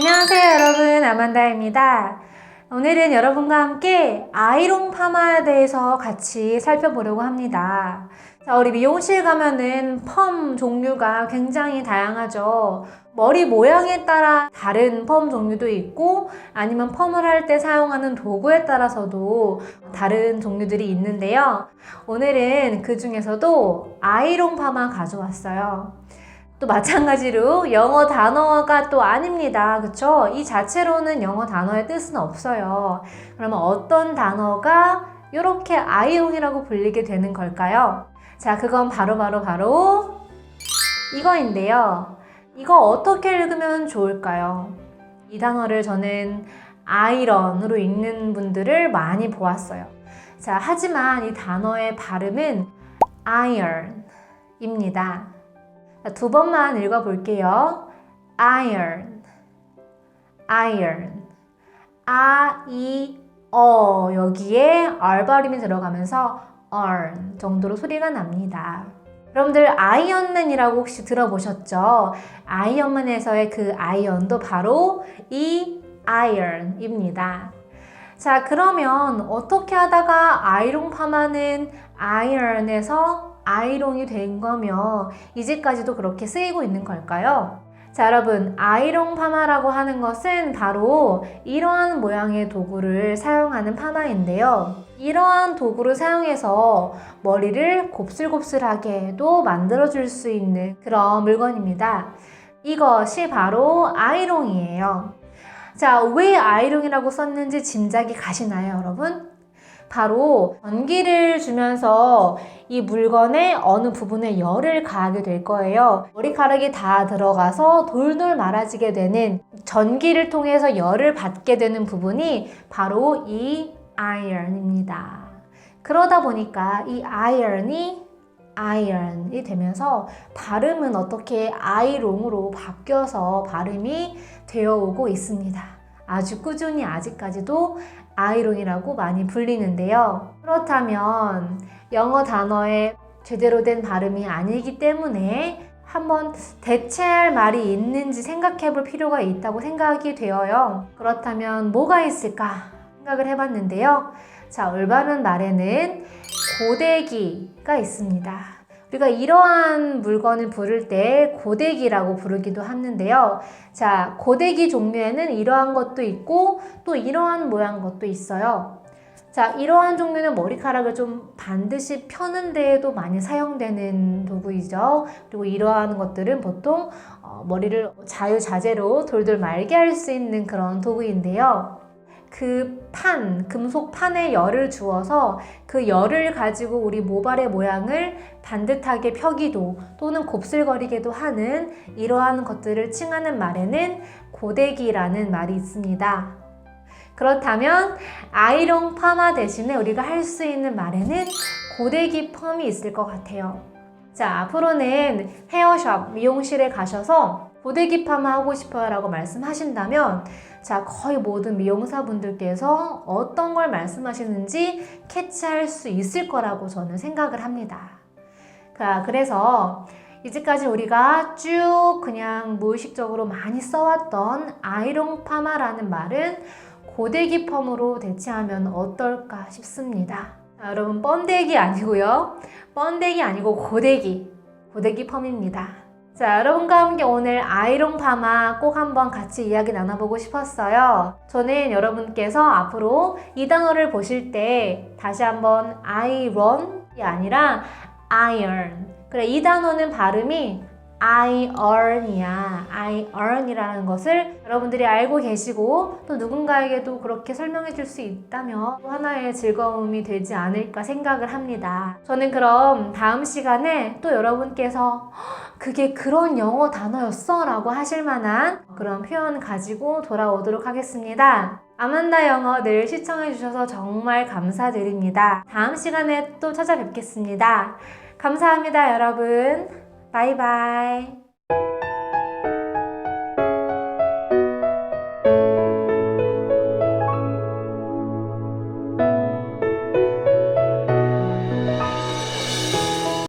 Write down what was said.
안녕하세요 여러분 아만다입니다. 오늘은 여러분과 함께 아이롱 파마에 대해서 같이 살펴보려고 합니다. 자, 우리 미용실 가면은 펌 종류가 굉장히 다양하죠. 머리 모양에 따라 다른 펌 종류도 있고 아니면 펌을 할 때 사용하는 도구에 따라서도 다른 종류들이 있는데요. 오늘은 그 중에서도 아이롱 파마 가져왔어요. 또 마찬가지로 영어 단어가 또 아닙니다. 그쵸? 이 자체로는 영어 단어의 뜻은 없어요. 그러면 어떤 단어가 이렇게 아이용이라고 불리게 되는 걸까요? 자, 그건 바로바로 바로, 바로 이거인데요. 이거 어떻게 읽으면 좋을까요? 이 단어를 저는 아이런으로 읽는 분들을 많이 보았어요. 자, 하지만 이 단어의 발음은 iron입니다. 두 번만 읽어볼게요. iron, iron, 아, 이, 어 여기에 R 발음이 들어가면서 earn 정도로 소리가 납니다. 여러분들 아이언맨이라고 혹시 들어보셨죠? 아이언맨에서의 그 아이언도 바로 이 iron입니다. 자, 그러면 어떻게 하다가 아이롱 파마는 아이언에서 아이롱이 된 거며 이제까지도 그렇게 쓰이고 있는 걸까요? 자, 여러분, 아이롱 파마라고 하는 것은 바로 이러한 모양의 도구를 사용하는 파마인데요. 이러한 도구를 사용해서 머리를 곱슬곱슬하게도 만들어줄 수 있는 그런 물건입니다. 이것이 바로 아이롱이에요. 자, 왜 아이롱이라고 썼는지 짐작이 가시나요, 여러분? 바로 전기를 주면서 이 물건의 어느 부분에 열을 가하게 될 거예요. 머리카락이 다 들어가서 돌돌 말아지게 되는 전기를 통해서 열을 받게 되는 부분이 바로 이 iron입니다. 그러다 보니까 이 iron이 iron이 되면서 발음은 어떻게 아이롱으로 바뀌어서 발음이 되어 오고 있습니다. 아주 꾸준히 아직까지도 아이롱이라고 많이 불리는데요. 그렇다면 영어 단어의 제대로 된 발음이 아니기 때문에 한번 대체할 말이 있는지 생각해 볼 필요가 있다고 생각이 되어요. 그렇다면 뭐가 있을까 생각을 해봤는데요. 자, 올바른 말에는 고데기가 있습니다. 우리가 이러한 물건을 부를 때 고데기라고 부르기도 하는데요. 자, 고데기 종류에는 이러한 것도 있고 또 이러한 모양 것도 있어요. 자, 이러한 종류는 머리카락을 좀 반드시 펴는 데에도 많이 사용되는 도구이죠. 그리고 이러한 것들은 보통 어, 머리를 자유자재로 돌돌 말게 할 수 있는 그런 도구인데요. 그 판, 금속 판에 열을 주어서 그 열을 가지고 우리 모발의 모양을 반듯하게 펴기도 또는 곱슬거리게도 하는 이러한 것들을 칭하는 말에는 고데기라는 말이 있습니다. 그렇다면 아이롱 파마 대신에 우리가 할 수 있는 말에는 고데기 펌이 있을 것 같아요. 자, 앞으로는 헤어샵, 미용실에 가셔서 고데기 파마 하고 싶어요 라고 말씀하신다면 자, 거의 모든 미용사분들께서 어떤 걸 말씀하시는지 캐치할 수 있을 거라고 저는 생각을 합니다. 자, 그래서 이제까지 우리가 쭉 그냥 무의식적으로 많이 써왔던 아이롱 파마라는 말은 고데기 펌으로 대체하면 어떨까 싶습니다. 자, 여러분 번데기 아니고요. 번데기 아니고 고데기. 고데기 펌입니다. 자, 여러분과 함께 오늘 아이롱 파마 꼭 한번 같이 이야기 나눠보고 싶었어요. 저는 여러분께서 앞으로 이 단어를 보실 때 다시 한번 iron이 아니라 iron. 그래, 이 단어는 발음이 I earn이라는 것을 여러분들이 알고 계시고 또 누군가에게도 그렇게 설명해 줄 수 있다면 또 하나의 즐거움이 되지 않을까 생각을 합니다. 저는 그럼 다음 시간에 또 여러분께서 그게 그런 영어 단어였어? 라고 하실 만한 그런 표현 가지고 돌아오도록 하겠습니다. 아만다 영어 늘 시청해 주셔서 정말 감사드립니다. 다음 시간에 또 찾아뵙겠습니다. 감사합니다, 여러분. 바이바이.